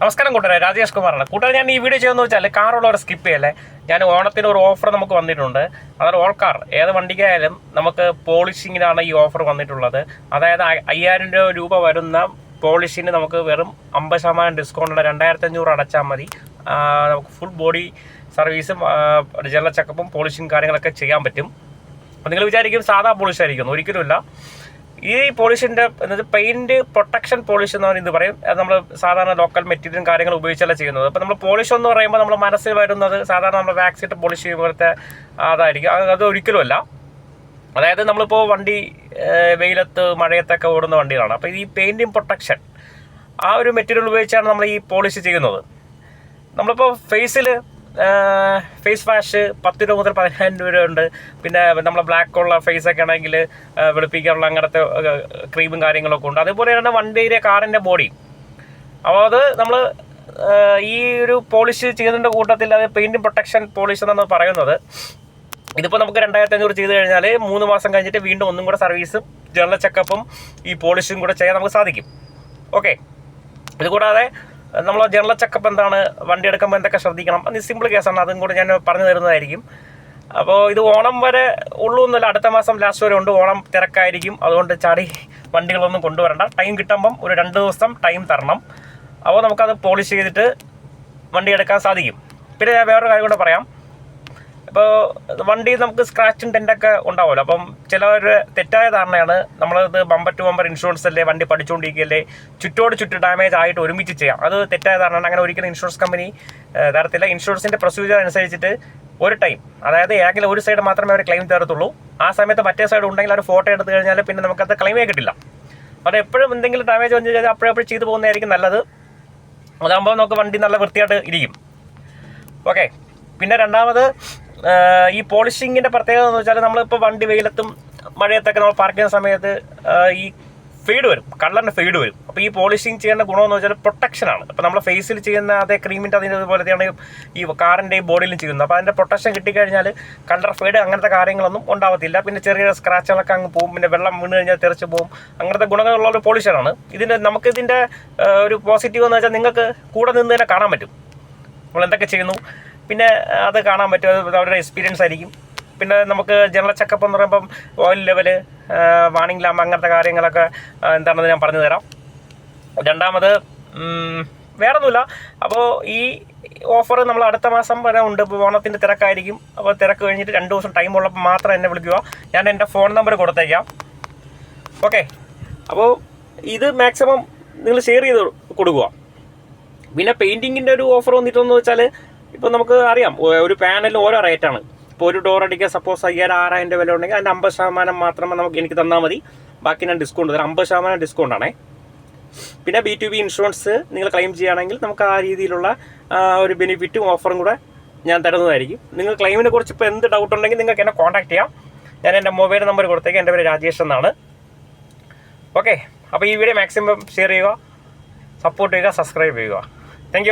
നമസ്കാരം കൂട്ടുകാരെ രാജേഷ് കുമാറാണ്. കൂട്ടുകാരെ ഞാൻ ഈ വീഡിയോ ചെയ്യുന്നത് വെച്ചാൽ കാറുള്ളവർ സ്കിപ്പ് ചെയ്യല്ലേ? ഞാൻ ഓണത്തിന് ഒരു ഓഫർ നമുക്ക് വന്നിട്ടുണ്ട്. അതായത് ഓൾ കാർ ഏത് വണ്ടിക്കായാലും നമുക്ക് പോളിഷിങ്ങിനാണ് ഈ ഓഫർ വന്നിട്ടുള്ളത്. അതായത് അയ്യായിരം രൂപ വരുന്ന പോളിഷിന് നമുക്ക് വെറും അമ്പത് ശതമാനം ഡിസ്കൗണ്ട് രണ്ടായിരത്തി അഞ്ഞൂറ് അടച്ചാൽ മതി. നമുക്ക് ഫുൾ ബോഡി സർവീസും ജനറൽ ചെക്കപ്പും പോളിഷിങ് കാര്യങ്ങളൊക്കെ ചെയ്യാൻ പറ്റും. അപ്പോൾ നിങ്ങൾ വിചാരിക്കും സാധാ പോളിഷ് ആയിരിക്കും ഒരിക്കലുമില്ല. ഈ പോളിഷിന്റെ എന്നത് പെയിന്റ് പ്രൊട്ടക്ഷൻ പോളിഷ് എന്ന് ഇത് പറയും. അത് നമ്മൾ സാധാരണ ലോക്കൽ മെറ്റീരിയലും കാര്യങ്ങളും ഉപയോഗിച്ചല്ല ചെയ്യുന്നത്. അപ്പോൾ നമ്മൾ പോളിഷ് എന്ന് പറയുമ്പോൾ നമ്മൾ മനസ്സിൽ വരുന്നത് സാധാരണ നമ്മൾ വാക്സ് ഇട്ട് പോളിഷ് ചെയ്യുമ്പോഴത്തെ അതായിരിക്കും. അത് ഒരിക്കലുമല്ല അതായത് നമ്മളിപ്പോൾ വണ്ടി വെയിലത്ത് മഴയത്തൊക്കെ ഓടുന്ന വണ്ടികളാണ്. അപ്പോൾ ഈ പെയിന്റിങ് പ്രൊട്ടക്ഷൻ ആ ഒരു മെറ്റീരിയൽ ഉപയോഗിച്ചാണ് നമ്മൾ ഈ പോളിഷ് ചെയ്യുന്നത്. നമ്മളിപ്പോൾ ഫേസിൽ ഫേസ് വാഷ് പത്ത് രൂപ മുതൽ പതിനായിരം രൂപ ഉണ്ട്. പിന്നെ നമ്മളെ ബ്ലാക്ക് ഉള്ള ഫേസ് ഒക്കെ ആണെങ്കിൽ വെളുപ്പിക്കാനുള്ള അങ്ങനത്തെ ക്രീമും കാര്യങ്ങളൊക്കെ ഉണ്ട്. അതേപോലെയാണ് തന്നെ വണ്ടിയുടെ കാറിന്റെ ബോഡി അപ്പോൾ അത് നമ്മൾ ഈ ഒരു പോളിഷ് ചെയ്യുന്നതിന്റെ കൂട്ടത്തിൽ അത് പെയിന്റ് പ്രൊട്ടക്ഷൻ പോളിഷ് എന്നാണ് പറയുന്നത്. ഇതിപ്പോൾ നമുക്ക് രണ്ടായിരത്തി അഞ്ഞൂറ് ചെയ്ത് കഴിഞ്ഞാൽ മൂന്ന് മാസം കഴിഞ്ഞിട്ട് വീണ്ടും ഒന്നും കൂടെ സർവീസും ജനറൽ ചെക്കപ്പും ഈ പോളിഷും കൂടെ ചെയ്യാൻ നമുക്ക് സാധിക്കും. ഓക്കെ ഇത് കൂടാതെ നമ്മൾ ജനറൽ ചെക്കപ്പ് എന്താണ് വണ്ടി എടുക്കുമ്പോൾ എന്തൊക്കെ ശ്രദ്ധിക്കണം? അത് സിമ്പിൾ കേസാണ് അതും കൂടെ ഞാൻ പറഞ്ഞു തരുന്നതായിരിക്കും. അപ്പോൾ ഇത് ഓണം വരെ ഉള്ളൂ എന്നല്ല അടുത്ത മാസം ലാസ്റ്റ് വരെ ഉണ്ട്. ഓണം തിരക്കായിരിക്കും. അതുകൊണ്ട് ചാടി വണ്ടികളൊന്നും കൊണ്ടുവരണ്ട. ടൈം കിട്ടുമ്പം ഒരു രണ്ട് ദിവസം ടൈം തരണം. അപ്പോൾ നമുക്കത് പോളിഷ് ചെയ്തിട്ട് വണ്ടി എടുക്കാൻ സാധിക്കും. പിന്നെ ഞാൻ വേറൊരു കാര്യം കൂടെ പറയാം. ഇപ്പോൾ വണ്ടി നമുക്ക് സ്ക്രാച്ചും ടെന്റൊക്കെ ഉണ്ടാവുമല്ലോ. അപ്പം ഒരു തെറ്റായ ധാരണയാണ്. നമ്മളത് ബമ്പർ ടു ബമ്പർ ഇൻഷുറൻസ് അല്ലേ വണ്ടി പഠിച്ചുകൊണ്ടിരിക്കുകയല്ലേ ചുറ്റോട് ചുറ്റ് ഡാമേജ് ആയിട്ട് ഒരുമിച്ച് ചെയ്യാം. അത് തെറ്റായ ധാരണയാണ്. അങ്ങനെ ഒരിക്കലും ഇൻഷുറൻസ് കമ്പനി തരത്തില്ല. ഇൻഷുറൻസിന്റെ പ്രൊസീജിയർ അനുസരിച്ചിട്ട് ഒരു ടൈം അതായത് ഏതെങ്കിലും ഒരു സൈഡ് മാത്രമേ അവർ ക്ലെയിം തരത്തുള്ളൂ. ആ സമയത്ത് മറ്റേ സൈഡ് ഉണ്ടെങ്കിൽ അവർ ഫോട്ടോ എടുത്തു കഴിഞ്ഞാൽ പിന്നെ നമുക്കത് ക്ലെയിമേ കിട്ടില്ല. അപ്പോൾ എപ്പോഴും എന്തെങ്കിലും ഡാമേജ് വന്നു കഴിഞ്ഞാൽ അപ്പോഴെപ്പോഴും ചെയ്തു പോകുന്നതായിരിക്കും നല്ലത്. അതാകുമ്പോൾ നമുക്ക് വണ്ടി നല്ല വൃത്തിയായിട്ട് ഇരിക്കും ഓക്കെ പിന്നെ രണ്ടാമത് ഈ പോളിഷിങ്ങിന്റെ പ്രത്യേകത എന്ന് വെച്ചാൽ നമ്മളിപ്പോൾ വണ്ടി വെയിലത്തും മഴയത്തൊക്കെ നമ്മൾ പാർക്ക് ചെയ്യുന്ന സമയത്ത് ഈ ഫെയ്ഡ് വരും. കളറിന്റെ ഫെയ്ഡ് വരും. അപ്പോൾ ഈ പോളിഷിങ് ചെയ്യുന്ന ഗുണമെന്ന് വെച്ചാൽ പ്രൊട്ടക്ഷനാണ് അപ്പോൾ നമ്മൾ ഫേസിൽ ചെയ്യുന്ന അതേ ക്രീമിന്റെ അതിന്റെ അതുപോലത്തെയാണ് ഈ കാറിന്റെയും ബോഡിയിലും ചെയ്യുന്നത്. അപ്പോൾ അതിന്റെ പ്രൊട്ടക്ഷൻ കിട്ടിക്കഴിഞ്ഞാൽ കളർ ഫെയ്ഡ് അങ്ങനത്തെ കാര്യങ്ങളൊന്നും ഉണ്ടാവത്തില്ല. പിന്നെ ചെറിയ സ്ക്രാച്ചുകളൊക്കെ അങ്ങ് പോകും പിന്നെ വെള്ളം വീണ് കഴിഞ്ഞാൽ തെറിച്ച് പോകും അങ്ങനത്തെ ഗുണങ്ങളുള്ള ഒരു പോളിഷനാണ് ഇതിന്റെ ഇതിന്റെ ഒരു പോസിറ്റീവ് എന്ന് വെച്ചാൽ നിങ്ങൾക്ക് കൂടെ നിന്ന് തന്നെ കാണാൻ പറ്റും. നമ്മൾ എന്തൊക്കെ ചെയ്യുന്നു? പിന്നെ അത് കാണാൻ പറ്റും. അത് അവരുടെ എക്സ്പീരിയൻസ് ആയിരിക്കും. പിന്നെ നമുക്ക് ജനറൽ ചെക്കപ്പ് എന്ന് പറയുമ്പം ഓയിൽ ലെവൽ വാണിംഗ് ലാമ്പ് അങ്ങനത്തെ കാര്യങ്ങളൊക്കെ എന്താണെന്ന് ഞാൻ പറഞ്ഞു തരാം. രണ്ടാമത് വേറൊന്നുമില്ല. അപ്പോൾ ഈ ഓഫർ നമ്മൾ അടുത്ത മാസം വരെ ഉണ്ട്. ഓണത്തിന്റെ തിരക്കായിരിക്കും. അപ്പോൾ തിരക്ക് കഴിഞ്ഞിട്ട് രണ്ട് ദിവസം ടൈം ഉള്ളപ്പോൾ മാത്രം എന്നെ വിളിക്കുക. ഞാൻ എന്റെ ഫോൺ നമ്പർ കൊടുത്തേക്കാം. ഓക്കെ അപ്പോൾ ഇത് മാക്സിമം നിങ്ങൾ ഷെയർ ചെയ്ത് കൊടുക്കുക. പിന്നെ പെയിന്റിങ്ങിന്റെ ഒരു ഓഫർ വന്നിട്ടെന്ന് വെച്ചാൽ ഇപ്പോൾ നമുക്ക് അറിയാം ഒരു പാനലിന് ഓരോ റേറ്റാണ് ഇപ്പോൾ ഒരു ഡോർ അടിക്കാൻ സപ്പോസ് അയ്യായിരം ആറായിരം രൂപ വില ഉണ്ടെങ്കിൽ അതിന്റെ അമ്പത് ശതമാനം മാത്രമേ നമുക്ക് എനിക്ക് തന്നാൽ മതി. ബാക്കി ഞാൻ ഡിസ്കൗണ്ട് തരാം. അമ്പത് ശതമാനം ഡിസ്കൗണ്ട് ആണേ. പിന്നെ ബി ടു ബി ഇൻഷുറൻസ് നിങ്ങൾ ക്ലെയിം ചെയ്യുകയാണെങ്കിൽ നമുക്ക് ആ രീതിയിലുള്ള ഒരു ബെനിഫിറ്റും ഓഫറും കൂടെ ഞാൻ തരുന്നതായിരിക്കും. നിങ്ങൾ ക്ലെയിമിനെ കുറിച്ച് ഇപ്പോൾ എന്ത് ഡൗട്ട് ഉണ്ടെങ്കിൽ നിങ്ങൾക്ക് എന്നെ കോൺടാക്ട് ചെയ്യാം. ഞാൻ എന്റെ മൊബൈൽ നമ്പർ കൊടുത്തേക്ക്. എന്റെ പേര് രാജേഷ് എന്നാണ്. ഓക്കെ അപ്പോൾ ഈ വീഡിയോ മാക്സിമം ഷെയർ ചെയ്യുക സപ്പോർട്ട് ചെയ്യുക സബ്സ്ക്രൈബ് ചെയ്യുക. താങ്ക്